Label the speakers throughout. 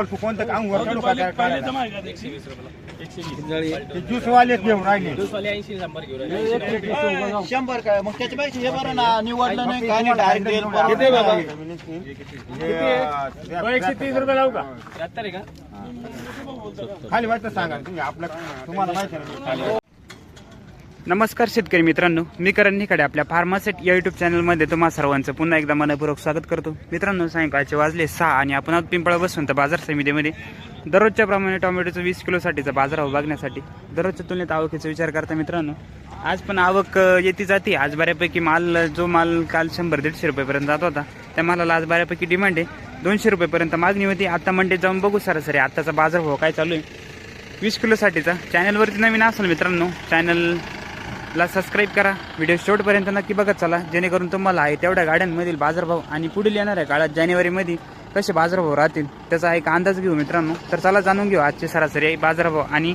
Speaker 1: कोणतं काम वर काढू का त्या
Speaker 2: पहिले
Speaker 1: काढायला?
Speaker 2: जमा आहे का एकशे वीस रुपयाला. एकशे वीस.
Speaker 1: ते ज्यूसवालेच घेऊन राहिले.
Speaker 2: शंभर
Speaker 3: काय? मग त्याच्यापेक्षा हे बरं ना निवडलं नाही काय नाही डायरेक्ट
Speaker 2: एकशे तीस रुपये लावू का?
Speaker 1: खाली वाटतं सांगा. तुम्ही आपलं तुम्हाला माहिती आहे ना खाली
Speaker 4: नमस्कार शेतकरी मित्रांनो मी करण निकडे आपल्या फार्मासेट या युट्यूब चॅनलमध्ये तुम्हा सर्वांचं पुन्हा एकदा मनपूर्वक स्वागत करतो. मित्रांनो सायंकाळचे वाजले सहा आणि आपण आहोत पिंपळा बसून तर बाजार समितीमध्ये. दररोजच्या प्रमाणे टोमॅटोचं वीस किलोसाठीचा बाजारभाव बघण्यासाठी. दररोजच्या तुलनेत आवकीचा विचार करता मित्रांनो आज पण आवक येती जाते. आज बऱ्यापैकी माल जो माल काल शंभर दीडशे रुपयेपर्यंत जात होता त्या मालाला आज बऱ्यापैकी डिमांड आहे. दोनशे रुपयेपर्यंत मागणी होती. आता मंडीत जाऊन बघू सरासरी आत्ताचा बाजारभाव काय चालू आहे. वीस किलोसाठीचा चॅनलवरती नवीन असेल मित्रांनो चॅनल ला सबस्क्राईब करा. व्हिडिओ शेवटपर्यंत नक्की बघत चला. जेणेकरून तुम्हाला आहे तेवढ्या गाड्यांमधील बाजारभाव आणि पुढील येणाऱ्या काळात जानेवारीमध्ये कसे बाजारभाव राहतील त्याचा एक अंदाज घेऊ मित्रांनो. तर चला जाणून घेऊ आजचे सरासरी बाजारभाव आणि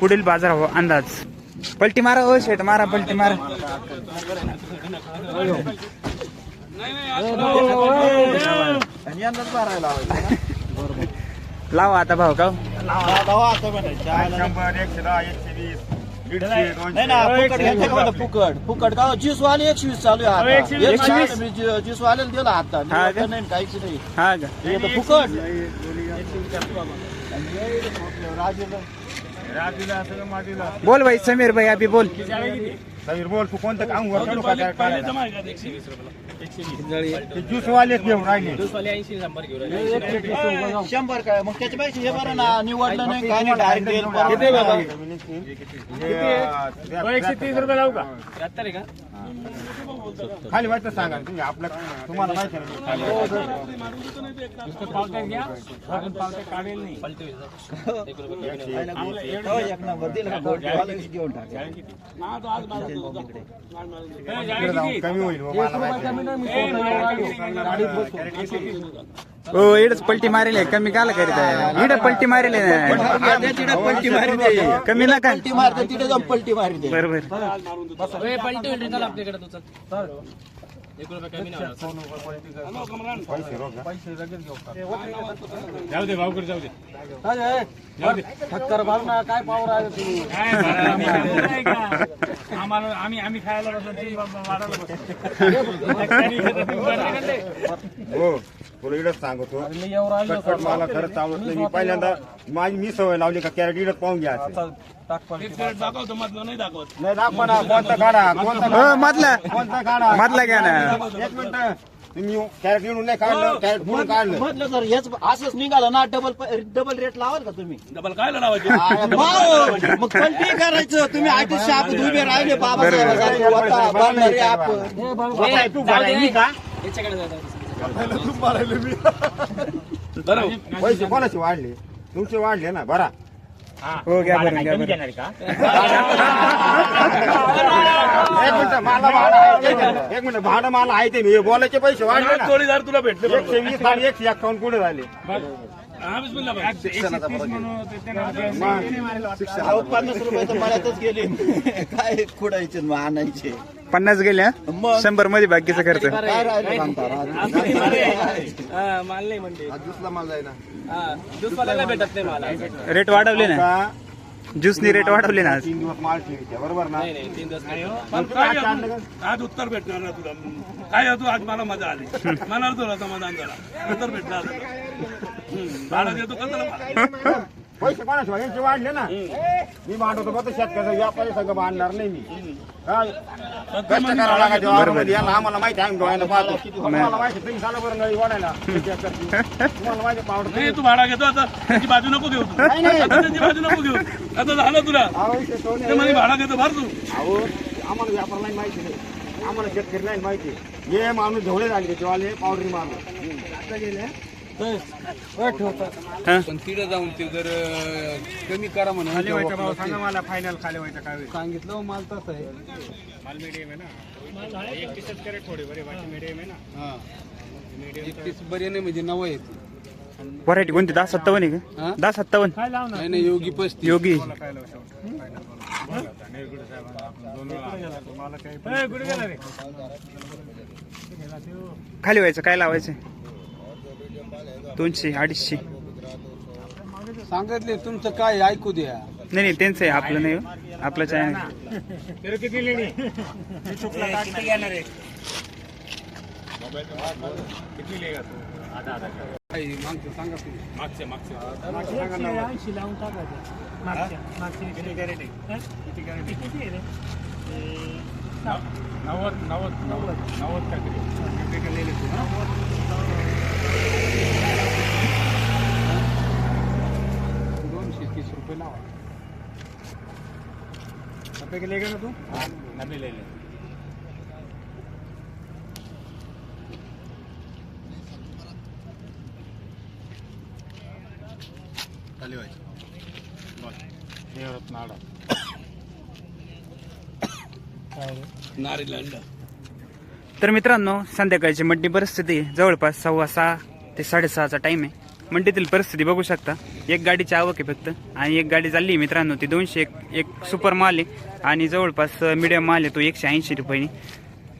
Speaker 4: पुढील बाजारभाव अंदाज. पलटी मारा ओ शेट मारा पलटी मारा. लावा आता भाव का
Speaker 3: लावा आता
Speaker 1: एकशे दहा एकशे वीस.
Speaker 3: नाही
Speaker 1: दोनशे
Speaker 3: ना फुकट घ्यायचं का म्हणलं फुकट फुकट का ज्यूस वाले एकशे वीस चालू आहे आता.
Speaker 2: एकशे वीस.
Speaker 3: एकशे वीस मी ज्यू- ज्यूस वाल्याला दिला आता.
Speaker 4: हा का?
Speaker 3: निवडलं नाही काहीच नाही.
Speaker 4: हा का?
Speaker 3: हे तर फुकट राजूला.
Speaker 1: राजूला असं मातीला?
Speaker 4: बोल भाई समीर भाई अभी बोल.
Speaker 1: समीर बोल तू कोणतं काम वर काढू का त्या
Speaker 2: पहिले
Speaker 1: काढायला?
Speaker 2: जमा आहे का एकशे वीस रुपयाला. एकशे वीस.
Speaker 1: ते ज्यूसवालेच घेऊन राहिले.
Speaker 2: शंभर
Speaker 3: काय? मग त्याच्यापेक्षा हे बरं ना निवडलं नाही काय नाही डायरेक्ट देईल
Speaker 2: किती आहे बाबा?
Speaker 1: हे,
Speaker 2: एकशे तीस रुपये लावू का?
Speaker 1: खाली वाटतं सांगा तुम्ही आपलं तुम्हाला माहिती आहे ना खाली
Speaker 3: हो, एक नंबर दिला घेऊन टाका.
Speaker 1: इकडे जाऊन कमी होईल हो, मला माहिती
Speaker 4: हो इडच पलटी मारेल आहे. कमी काला करीत आहे. इड पलटी मारेल
Speaker 3: पलटी मारी दे
Speaker 4: कमी नका.
Speaker 3: पलटी मारते तिथे जाऊन पलटी मारी दे
Speaker 4: बरोबर
Speaker 2: ए, पलटी होईल रे, चल आपल्याकडे तू चल. एक रुपये कमी नाही होणार.
Speaker 1: पैसे रोख ना.
Speaker 2: जाऊ दे. भाऊकडे जाऊ दे.
Speaker 3: ठक्कर काय पावर आहे तुम्ही?
Speaker 2: आम्हाला आम्ही आम्ही खायला बसलो तीन बाबा वाढायला बसलो.
Speaker 1: हो तुला इडच सांगतो. कटकट मला खरंच आवडत नाही मी पहिल्यांदा माझी मी सवय लावली का कॅरेट इडच पाहून घ्या
Speaker 2: दाखवतो मधलं नाही दाखवत.
Speaker 1: नाही दाखवा ना कोणता काढा कोणता
Speaker 4: हो मधला.
Speaker 1: कोणता काढा.
Speaker 4: मधला घ्या ना.
Speaker 1: एक मिनिट. तुम्ही कॅरेट इडून नाही काढलं कॅरेट म्हणून काढलं.
Speaker 3: म्हटलं सर हेच असंच निघालं ना डबल डबल रेट लावाल का तुम्ही?
Speaker 2: डबल काय लावायचे?
Speaker 3: आ, भाऊ, मग पलटी करायचं. तुम्ही आयटी शाप उभे राहिले
Speaker 1: पैसे कोणाचे वाढले? तुमचे वाढले ना बरा
Speaker 4: हो. घ्या बरं घ्या बरं.
Speaker 1: एक मिनिट मला भाडं आहे ते घे. एक मिनिट. भाडं मला आहे ते मी. बोलायचे पैसे वाढले ना.
Speaker 2: तुला भेटले
Speaker 1: एकशे वीस आणि एकशे एक्कावन्न कुठे झाले
Speaker 2: हा
Speaker 3: पन्नास रुपये तर मळ्यातच गेले. काय खुडायचे न आणायचे?
Speaker 4: पन्नास गेल्या? शंभरमध्ये बाकीचं खर्च.
Speaker 3: काय राहिलं सांगता राज?
Speaker 2: हा, माल नाही म्हणते.
Speaker 3: ज्यूसला माल जाईना.
Speaker 2: हा, ज्यूसवाल्याला भेटत नाही मला.
Speaker 4: रेट वाढवले ना?
Speaker 1: का?
Speaker 4: ज्यूसनी रेट वाढवले ना आज?
Speaker 1: तीन दिवस माल ठेवायचे बरोबर ना?
Speaker 2: नाही नाही तीन दिवस नाही. हो.
Speaker 1: पण काय काढलं का?
Speaker 5: आज उत्तर भेटणार ना तुला. काय तू आज मला मजा आली. मला तुला समाधान झाला उत्तर भेटणार. भाडं देतो का त्याला भाडं?
Speaker 1: पैसे कोणाचे वाढले? यांचे वाढले ना. मी मांडवतो फक्त शेतकऱ्याचा. व्यापारी संघ मांडणार नाही मी. काय? कष्ट करावं लागायचे. वावरामध्ये. यांना आम्हाला माहिती आहे आम्ही डोळ्यानं पाहतो. तुम्हाला माहिती आहे, तुम्ही साला बरं नळी वाढायला तुम्हाला माहिती पावडर
Speaker 5: नाही तू भाडा घेतो आता. त्याची बाजू नको घेऊ तू. आता त्याची बाजू नको घेऊ. आता झालं तुला. ते म्हणे भाडा घेतो भर तू.
Speaker 1: अहो आम्हाला व्यापार नाही माहिती नाही आम्हाला शेतकरी नाही माहिती हे माणूस ढवळे झाले त्याच्यावाले पावडरी माणूस.
Speaker 6: पण तिथे जाऊन ते जर अं, कमी करा म्हणून
Speaker 1: खाली व्हायचं मला फायनल खाली व्हायचं काय
Speaker 6: सांगितलं हो, माल तसं आहे. हा. एकतीस बरे नाही म्हणजे नवं येते
Speaker 4: व्हरायटी कोणती? दहा सत्तावन्न आहे का?
Speaker 6: हा?
Speaker 4: दहा सत्तावन्न?
Speaker 6: नाही नाही योगी पस्तीस.
Speaker 4: योगी. खाली व्हायचं काय लावायचं? दोनशे अडीचशे.
Speaker 6: सांगितले तुमचं काय ऐकू द्या.
Speaker 4: नाही नाही त्यांचं आहे आपलं नाही हो. आपलं चॅनल
Speaker 6: काय मागचं सांगा तुम्ही. दोनशे तीस रुपये लावा
Speaker 5: नारीला अंडा
Speaker 4: तर मित्रांनो संध्याकाळची मंडी परिस्थिती. जवळपास सव्वा सहा ते साडेसहाचा टाइम आहे. मंडीतील परिस्थिती बघू शकता. एक गाडीची आवक आहे फक्त. आणि एक गाडी चालली आहे मित्रांनो ती दोनशे एक एक सुपर माल आहे. आणि जवळपास मिडियम माल आहे तो एकशे ऐंशी रुपयेनी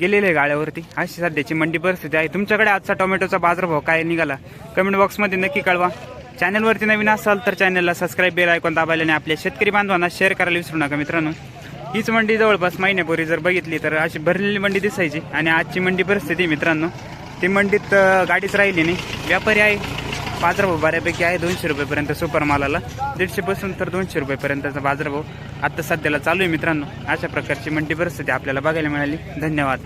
Speaker 4: गेलेले आहे गाड्यावरती. अशी सध्याची मंडी परिस्थिती आहे. तुमच्याकडे आजचा टोमॅटोचा बाजारभाव काय निघाला? कमेंट बॉक्समध्ये नक्की कळवा. चॅनलवरती नवीन असाल तर चॅनलला सबस्क्राईब बेल ऐकून दाबायला आणि आपल्या शेतकरी बांधवांना शेअर करायला विसरू नका मित्रांनो. हीच मंडी जवळपास महिन्यापूर्वी जर बघितली तर अशी भरलेली मंडी दिसायची. आणि आजची मंडी परिस्थिती मित्रांनो ती मंडीत गाडीच राहिली नाही. व्यापारी आहे. बाजारभाव बऱ्यापैकी आहे. दोनशे रुपयेपर्यंत सुपर मालाला दीडशेपासून तर दोनशे रुपयेपर्यंतचा बाजारभाव आता सध्याला चालू आहे मित्रांनो. अशा प्रकारची मंडी परिस्थिती आपल्याला बघायला मिळाली. धन्यवाद.